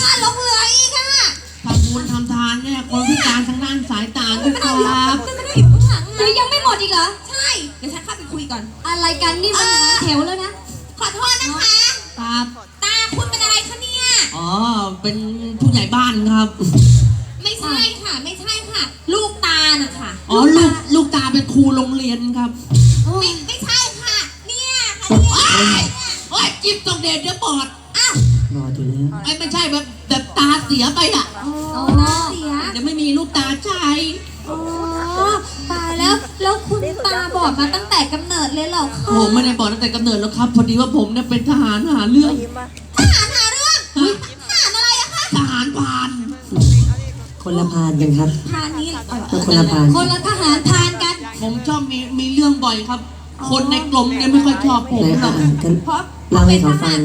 ค่าลงเรืออีกอะทำบุญทำทานเนี่ยคนพิการทางด้านสายตาด้วยครับจะไม่ได้อยู่ข้างหลังหรือยังไม่หมดอีกเหรอ ใช่ เดี๋ยวฉันเข้าไปคุยก่อน อะไรกันนี่มันหาแถวแล้วนะ ขอโทษนะคะ ครับ ตาคุณเป็นอะไรคะเนี่ย อ๋อ เป็นผู้ใหญ่บ้านครับ ไม่ใช่ค่ะ ไม่ใช่ค่ะ ลูกตาน่ะค่ะ อ๋อ ลูก ลูกตาเป็นครูโรงเรียนครับ ไม่ไม่ใช่ค่ะ เนี่ยค่ะเนี่ยโอ้ยจิ๊บต้องเด็ดเดี๋ยวบอดอ้าว รออยู่แล้วไอ้ไม่ใช่แบบแบบตาเสียไปอะโอ้ตาเสียเดี๋ยวไม่มีลูกตาใช้อ๋อตายแล้ว แล้วคุณตาบอดมาตั้งแต่กำเนิดเลยเหรอคะผมไม่ได้บอกตั้งแต่กำเนิดแล้วครับ พอดีว่าผมเนี่ยเป็นทหารหาเรื่องทหารหาเรื่องฮะทหารอะไรอะคะทหารผ่านคนละพานกันครับทหารนี้เหรอเป็นคนละพานคนละทหารทานกัน ผมชอบมีมีเรื่องบ่อยครับ คนในกลมเนี่ยไม่ค่อยชอบผมไหนหรอกอ่านกันเพราะเล่าให้เขาฟัง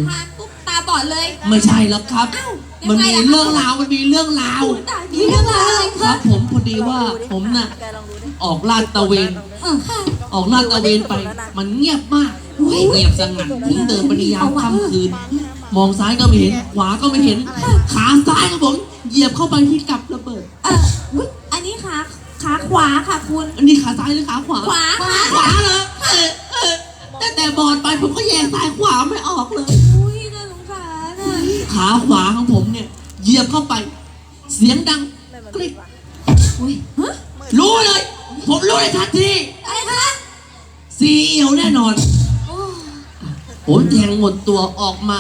อดเลย ไม่ใช่แล้วครับ อ้าวมันมียังไงล่ะเรื่องราว มันมีเรื่องราว ตายมีเรื่องราวอะไรครับผมพอดีว่าผมน่ะออกลาดตระเวน เออออกลาดตระเวนไป มันเงียบมากเงียบสงัดผมเดินไปในยามค่ำคืน มองซ้ายก็ไม่เห็น ขวาก็ไม่เห็น ขาซ้ายของผมเหยียบเข้าไปที่กับระเบิด เอออุ๊ยอันนี้ขาขาขวาค่ะคุณ อันนี้ขาซ้ายหรือขาขวา ขวาค่ะขวาเลยเออเออแต่แต่บอดไปผมก็แยกซ้ายขวาไม่ออกเลย ขาขวาของผมเนี่ยเหยียบเข้าไป เสียงดังกริ๊กอุ้ยฮะรู้เลย ผมรู้เลยทันทีอะไรคะซีเอียวแน่นอนโอ้ผมแทงหมดตัวออกมา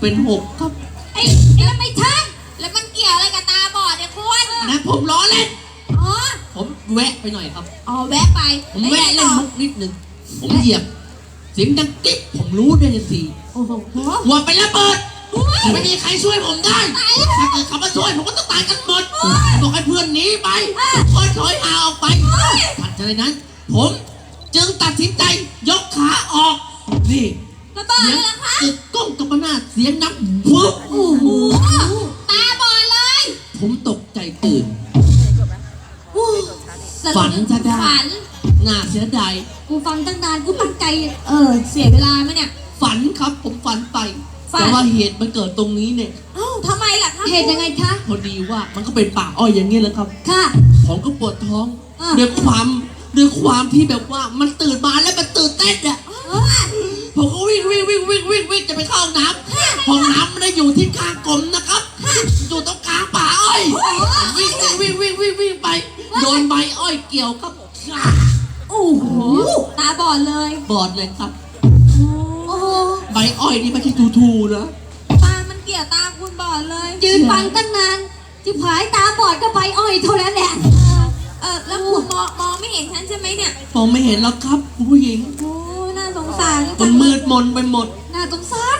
เป็นหกครับไอ้ไอ้นั่นไม่ใช่แล้วมันเกี่ยวอะไรกับตาบอดเนี่ยคุณนะผมล้อเล่นอ๋อผมแวะไปหน่อยครับอ๋อแวะไปผมแวะเล่นมุกนิดนึงผมเหยียบเสียงดังกิ๊บผมรู้ได้ทันทีโอ้โหว่าเป็นระเบิด ไม่มีใครช่วยผมได้ ถ้าเกิดเขามาช่วยผมก็ต้องตายกันหมดบอกให้เพื่อนหนีไปคนถอยห่างออกไปถัดจากนั้น ผมจึงตัดสินใจยกขาออก นี่ระเบิดเสียงเลยเหรอคะกึกก้องกับหน้าเสียงนับวุบโอ้โหตาบอดเลยผมตกใจตื่นอู้ฝันซะได้ ฝัน น่าเสียดาย กูฟังตั้งนานกูตั้งใจ เออ เสียเวลาไหมเนี่ย ฝันครับผมฝันไปฝัน แต่ว่าเหตุมันเกิดตรงนี้เนี่ย เอ้าทำไมล่ะคะเหตุยังไงคะ พอดีว่ามันก็เป็นป่าอ้อยอย่างนี้แหละครับ ค่ะ ผมก็ปวดท้องอะด้วยความด้วยความที่แบบว่ามันตื่นมาแล้วมันตื่นเต้นอะผมก็วิ่งวิ่งวิ่งวิ่งวิ่งวิ่งจะไปเข้าห้องน้ำห้องน้ำไม่ได้อยู่ที่กลางกลมนะครับอยู่ตรงกลางป่าอ้อยวิ่งวิ่งวิ่งวิ่งวิ่งไปโดนใบอ้อยเกี่ยวครับโอ้โห ตาบอดเลย บอดเลยครับโอ้ โหใบอ้อยนี่ไม่ใช่ทูทูๆนะตา มันเกี่ยวตาคุณบอดเลยยืนฟังตั้งนานจิบหายตาบอดก็ใบอ้อยเท่านั้นแหละ เออแล้วคุณมองมองไม่เห็นฉันใช่ไหมเนี่ยผมไม่เห็นแล้วครับคุณผู้หญิง โอ้น่าสงสารมันมืดมนไปหมด น่าสงสาร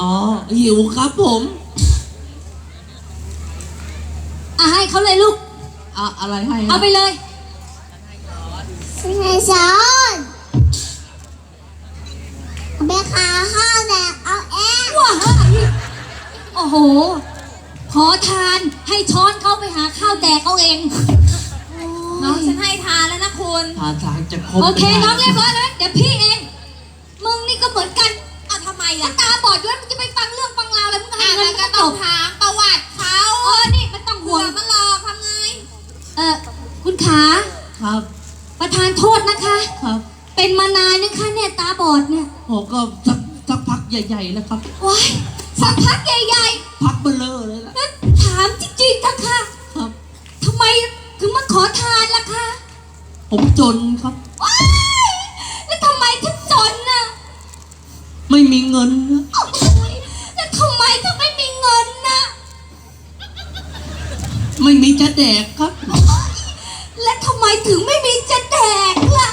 อ๋อหิวครับผมอะให้เขาเลยลูก อะอะไรให้ฮะเอาไปเลยในสอนไปขาข้าวแดกเอาเองว้าโอ้โห ขอทานให้ช้อนเข้าไปหาข้าวแดกเอาเองน้องฉันให้ทานแล้วนะคุณ ทานทางจะครบโอเคไม่ได้น้องเรียบร้อยแล้วเดี๋ยวพี่เอง มึงนี่ก็เหมือนกันเอาทำไมถ้าล่ะตาบ อดด้วยมึงจะไปฟังเรื่องฟังราวอะไรมึงให้อะเงิแล้นวก็ก็จต้องบถามประวัติเขาเออนี่มันต้องหัห่ววงมันหลอกทำไง เออคุณขาครับ ประธานโทษนะคะ ครับเป็นมานานนะคะเนี่ยตาบอดเนี่ยผมก็สักสักพักใหญ่ๆแล้วครับ ว้ายสักพักใหญ่พักเบลเลอร์เลยล่ะๆแล้วถามจริงๆนะคะครับ ทำไมถึงมาขอทานล่ะคะผมจนครับ ว้ายแล้วทำไมถึงจนน่ะไม่มีเงินนะ ไม่มีจะแดกครับ และทำไมถึงไม่มีจะแดกล่ะ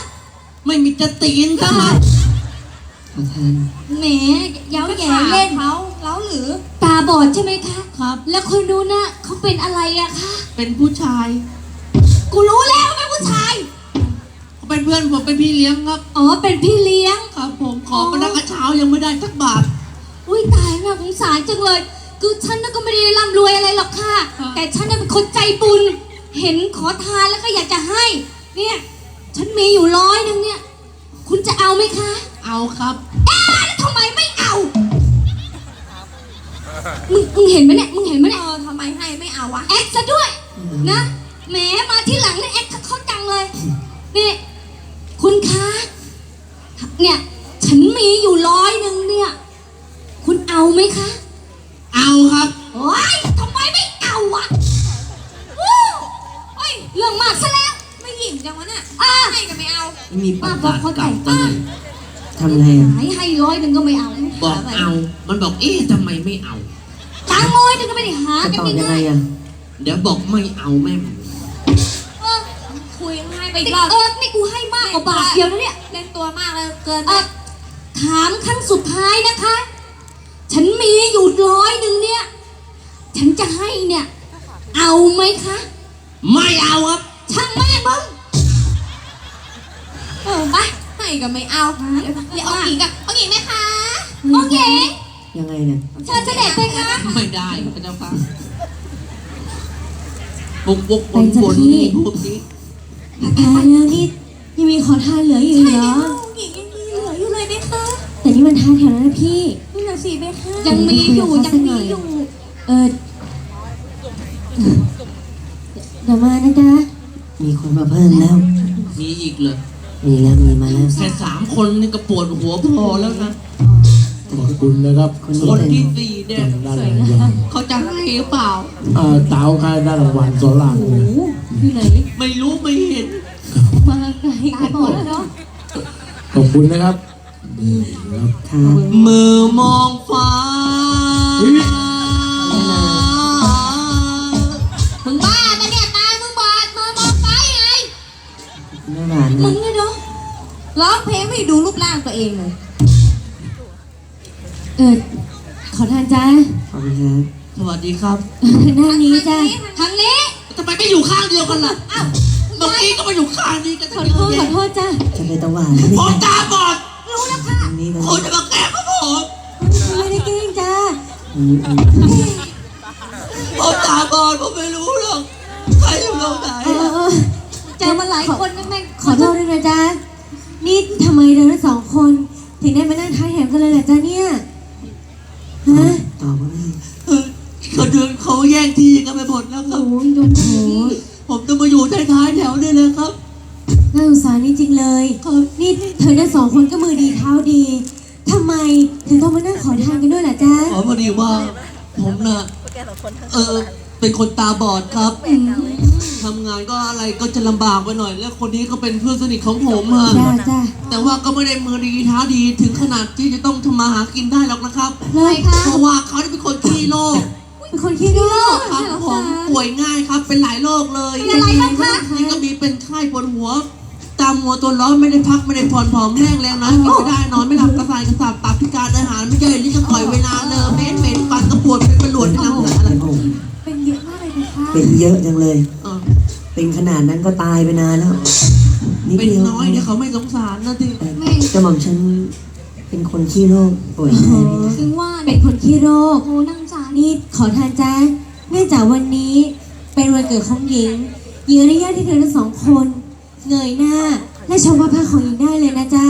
ไม่มีจะตีนซะมั้งอทานแหมเย้าแย่เล่เล่นนเขาแล้วหรือ ตาบอดใช่ไหมคะ ครับ แล้วคนนู้นน่ะเขาเป็นอะไรอะคะ เป็นผู้ชายกูรู้แล้วว่าเป็นผู้ชาย เขาเป็นเพื่อนผมเป็นพี่เลี้ยงครับ อ๋อ เป็นพี่เลี้ยง ครับ ผมขอมาดังกระเช้ายังไม่ได้สักบาท อุ้ยตายน่าสงสารจังเลย คือฉันน่ะก็ไม่ได้ร่ำรวยอะไรหรอกค่ะครับแต่ฉันน่ะเป็น คนใจบุญ เห็นขอทานแล้วก็อยากจะให้ เนี่ย ฉันมีอยู่ร้อยหนึงเนี่ย คุณจะเอาไหมคะเอาครับ เอ๊ะแล้วทำไมไม่เอา มึงมึงเห็นไหมเนี่ย มึงเห็นไหมเอเนี่ยอทำไมให้ไม่เอาวะ แอคซะด้วย นะแหมมาที่หลังเนี่ยแอคเขาจังเลยนี่คุณคะเนี่ย ฉันมีอยู่ร้อยหนึ่งเนี่ย คุณเอาไหมคะเอาครับ โอ๊ยทำไมไม่เอาวะ จังวะน่ะอะให้ก็ไม่เอา มีประกาศเก่าตั้งทำไงอะหายให้ร้อยหนึ่งก็ไม่เอาบอกเอา มันบอกเอ๊ะทำไมไม่เอาตังค์ร้อยหนึ่งก็ไม่ได้หาจะกันตอบยังไงง่ายอะเดี๋ยวบอกไม่เอาแม่งๆเออคุยให้ไปไอ้อีกรอบเออนี่กูให้มากกว่าบาทเดียวนะเนี่ยเล่นตัวมากเลยเกินเออถามครั้งสุดท้ายนะคะ ฉันมีอยู่ร้อยหนึ่งเนี่ย ฉันจะให้เนี่ย เอาไหมคะ ไม่เอาครับช่างแม่งมึง เออไปให้ก็ไม่เอาเดี๋ยวเอาอีกอะเอาอีกไหมคะโอเคยังไงเนี่ยเชิญเสด็จไปคะไม่ได้พระเจ้าค่ะบุกบุกบนบนนี่พูดสิอาการแล้วนี่ยังมีขอทานเหลืออยู่ใช่เหรไหมอคะหญิงยังมีเหลืออยู่เลยไหมคะแต่นี่มันทานแถวนั้นนะพี่นี่น่ะสิไหมคะยังมีอยู่ยังมีอยู่ เออเดี๋ยวมานะจ๊ะมีคนมาเพิ่มแล้ว มีอีกเลย มีแล้วมีมาแล้วแค่สามคนนี่ก็ปวดหัวพอแล้วนะ ขอบคุณนะครับคนคนี้นเป็นที่สี่เนี่ยด้านรางวัลเขาจะให้หรือเปล่าอ่าเต๋าใครได้รางวัลโซล่าเลยอยู่ไหนไม่รู้ไม่เห็น มาไกลตาบอดแล้วเนาะขอบคุณนะครับนี่ครับครับมือมองฟ้า ร้องเพลงไม่ดูรูปร่างตัวเองเลย เออ ขอทานจ้าขอบคุณครับสวัสดีครับ หน้านี้จ้าทางนี้ทำไมไม่อยู่ข้างเดียวกันล่ะอ้าวเมื่อกี้ก็มาอยู่ข้างนี้กันขทั้องเยโทอะษขอแยะโทษจ้าจะไปตะหวานนี่ผมตาบอด รู้แล้วค่ะตรงนี้นะคุณจะมาแกล้งผมไม่ได้เก่งจ้าอืมอืมผมตาบอดผมไม่รู้หรอก ใครอยู่ตรงไหนเออเออเจอมาหลายคนแม่งขอโทษด้วยนะจ้า นี่ทำไมเราทั้งสองคน ถึงได้มานั่งท้ายแถมกันเลยล่ะจ้าเนี่ยฮะตอบว่าไงเออเขาเดินเขาแย่งที่กันไปหมดแล้วครับ โอ้ยโดนโหผมจะมาอยู่ท้ายๆแถวนี่เลยครับ น่าสงสารนี่จริงเลย ครับนี่เธอทั้งสองคนก็มือดีเท้าดีทำไมถึงต้องมานั่งขอทานกันด้วยล่ะจ๊ะขอพอดีว่า ผมน่ะ เออ เป็นคนตาบอดครับ ทำงานก็อะไรก็จะลำบากไปหน่อย แล้วคนนี้ก็เป็นเพื่อนสนิทของผมอะจ้าจ้าแต่ว่าก็ไม่ได้มือดีท้าดีถึงขนาดที่จะต้องทำมาหากินได้หรอกนะครับ เลยค่ะเพราะว่าเขาเป็นคนขี้โรคเป็นคนขี้โรคครับผมป่วยง่ายครับ เป็นหลายโรคเลยเป็นอะไรบ้างคะนี่ก็มีเป็นไข้ปวดหัว ตามหัวตัวร้อนไม่ได้พักไม่ได้ผ่อนผอมแห้งแรงนะกินไม่ได้นอนไม่หลับกระสายกระสับตับพิการอาหารไม่ย่อยลิ้นก็ปล่อยเวลาเลอะเม้นเหม็นฟันก็ปวดเป็นประหลวดเป็นน้ำเหลืออะไรโอ้โหเป็นเยอะมากเลยนะคะเป็นเยอะจังเลย เออเป็นขนาดนั้นก็ตายไปนานแล้วนิดเป็นเดียวน้อยเนี่ยเขาไม่สงสารนะทีเอ่อกระหม่อมฉันเป็นคนขี้โรคป่วยง่ายไหมนะถึงว่าเป็เนี่ยนคนขี้โรค โอ้นั่งจานนี่ขอทานจ้าเนื่องจากวันนี้เป็นวันเกิดของหญิงหญิงอนุญาตให้เธอทั้งสองคน เงยหน้า และชมพระพักตร์ของหญิงได้เลยนะจ๊ะ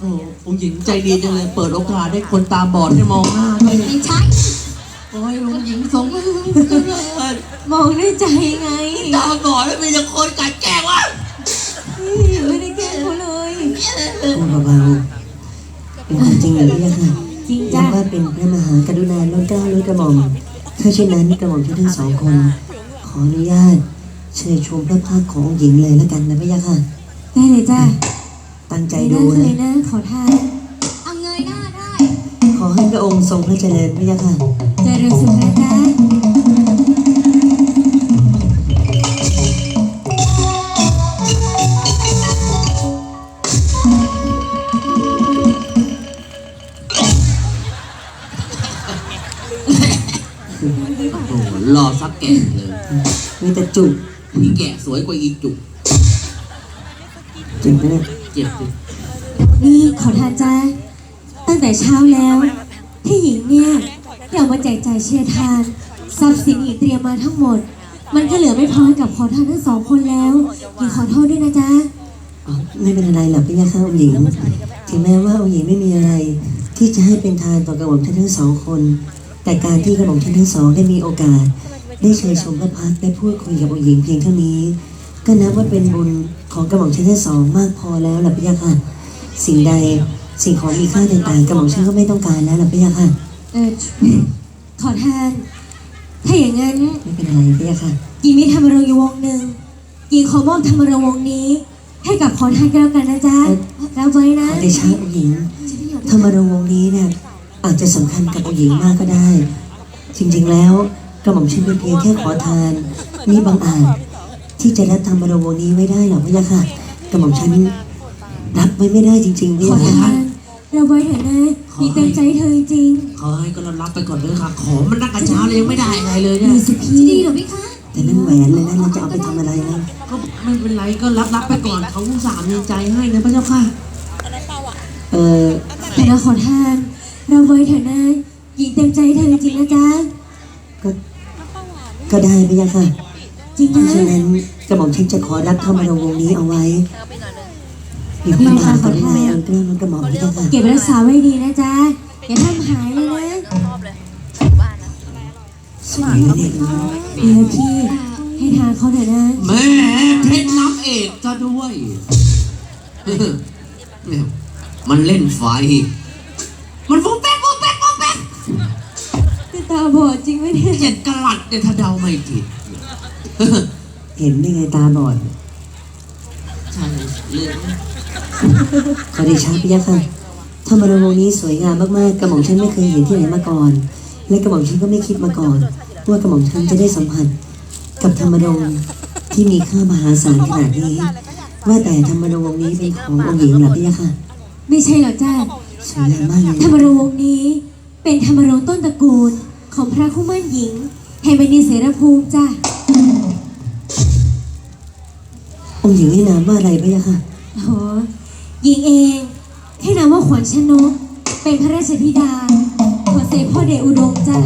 โอ้องค์หญิงใจดีจังเลย เปิดโอกาสให้คนตาบอดให้มองหน้าด้วยไม่ใช่ โอ้ยองค์หญิงทรงมองด้วยใจไงตาบอดแล้วมีแต่คนกัดแกล้งวะไม่ได้แกล้งเขาเลยพูดเบาๆเป็นความจริงเหรือเนี่ยค่ะจริงยัจ้ะงว่าเป็นพระมหากรุณาโลดเกล้าโลดกระหม่อมถ้าเช่นนั้นกระหม่อมฉันทั้งสองคน ขออนุญาตเชิญชมพระพักตร์ขององค์หญิงเลยแล้วกันนะพี่ยะค่ะได้เลยจ้ะตั้งใจเงยหดูน้าเลนะยนะขอทาน ขอให้พระองค์ทรงพระเจริญพระยะค่ะเจริญสุขนะจ๊ะโอ้รอสักแก่เลยมีแต่จุกพี่แก่สวยกว่าอีจุกจริงไหมเลยเจ็บสิงนี่ขอทานจ้า ตั้งแต่เช้าแล้วที่หญิงเนี่ยได้ออกมาแจกจ่ายเชียร์ทานทรัพย์สินหญิงเตรียมมาทั้งหมด มันก็เหลือไม่พอให้กับขอทานทั้งสองคนแล้วหญิงขอโทษด้วยนะจ๊ะอ๋อไม่เป็นอะไรหรอกพี่ยาข้าองค์หญิง ถึงแม้ว่าองค์หญิงไม่มีอะไร ที่จะให้เป็นทานต่อกระหม่อมท่านทั้งสองคน แต่การที่กระหม่อมท่านทั้งสองได้มีโอกาส ได้เชิญชมพระพักได้พูดคุยกับองค์หญิงเพียงเท่านี้ ก็นับว่าเป็นบุญของกระหม่อมท่านทั้งสองมากพอแล้วล่ะพี่ยาค่ะสิ่งใด สิ่งของมีค่าต่างๆกระหม่อมฉันก็ไม่ต้องการแล้วล่ะพี่ยาค่ะ เออขอทาน ถ้าอย่างนั้นไม่เป็นไรพี่ยาค่ะหญิงมีธรรมรงค์อยู่วงหนึ่งหญิงขอมอบธรรมรงค์วงนี้ ให้กับขอทานก็แล้วกันนะจ๊ะรับไว้นะขอเดชะองค์หญิง ธรรมรงค์วงนี้เนี่ยอาจจะสำคัญกับองค์หญิงมากก็ได้ จริงๆแล้วกระหม่อมฉันเป็นเพียงแค่ขอทานนี่บางอาจที่จะรับธรรมรงค์วงนี้ไว้ได้หรอกพี่ยาค่ะกระหม่อมฉันรับไว้ไม่ได้จริงๆพี่ขอยาทาค่ะน เราไว้เถอะนะหญิงเต็มใจให้เธอจริงเขาให้ก็รับไปก่อนเลยค่ะ ของมันนักกระเช้าเลยยังไม่ได้อะไรเลยๆเนี่ย มีสิพี่ ดีเหรอพี่คะแต่นั่นแหวนเลยนะเราจะเอาไปทำอะไรนะก็ไม่เป็นไรก็รับรับไปก่อนเขาอุตส่าห์มีใจให้นะพระเจ้าค่ะ เออแต่เราขอทานเราไว้เถอะนะหญิงเต็มใจให้เธอจริงๆนะจ๊ะก็ก็ได้พี่ยาค่ะจริงเพราะนะฉะนั้นกระหม่อมฉันจะขอรับธรรมรงค์วงนี้เอาไว้ มีความหมายกับแม่เกล้าน้องกระหม่อมพี่ยาค่ะเก็บรักษาไว้ดีนะจ๊ะอย่าทำหายเลยนะสวยนะเนี่ยเดี๋ยวพี่ให้ทานเขาเถอะนะแม่เพชรน้ำเอกก็ด้วยเนี่ยมันเล่นไฟ มันฟุ้งแป๊กฟุ้งแป๊กฟุ้งแป๊กคือตาบอดจริงไหมเนี่ยเจ็ดกะลัดเนี่ยถ้าเดาไม่ผิดเห็นได้ไงตาบอดใช่เรื่อง ขอเดชะพี่ยาค่ะธรรมรงค์วงนี้สวยงามมากๆ กระหม่อมฉันไม่เคยเห็นที่ไหนมาก่อน และกระหม่อมฉันก็ไม่คิดมาก่อน ว่ากระหม่อมฉันจะได้สัมผัส กับธรรมรงค์ที่มีค่ามหาศาลขนาดนี้ ว่าแต่ธรรมรงค์วงนี้เป็นขององค์หญิงเหรอพี่ยาค่ะไม่ใช่หรอกจ้าสวยงามมากเลยธรรมรงค์วงศ์นี้เป็นธรรมรงค์ต้นตระกูลของพระคู่มั่นหญิงแห่งแผ่นดินเสรภูมิจ้าองค์หญิงนี่นามว่าอะไรพี่ยาค่ะ โหยิงเองให้นามว่าขวัญชนก เป็นพระราชธิดาขอเสด็จพ่อเดชอุดมจ้า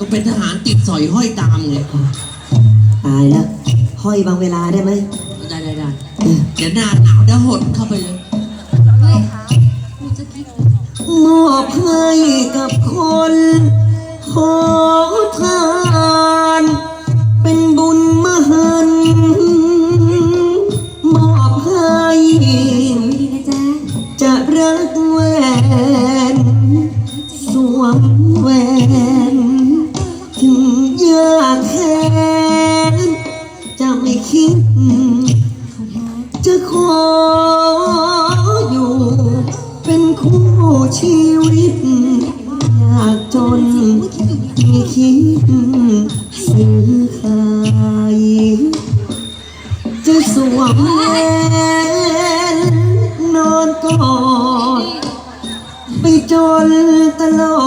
ะก็เป็นทหารติดสอยห้อยตามไงตายแล้ว ห้อยบางเวลาได้ไหมได้ได้ได้เดี๋ยวหน้าหนาวเดี๋ยวหดเข้าไปเลยเฮ้ยกูจะคิดมอบให้กับคนขอทานเป็น จสวมแหวนนอนกอดไปจนตลอ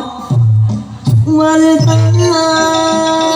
ด วันตาย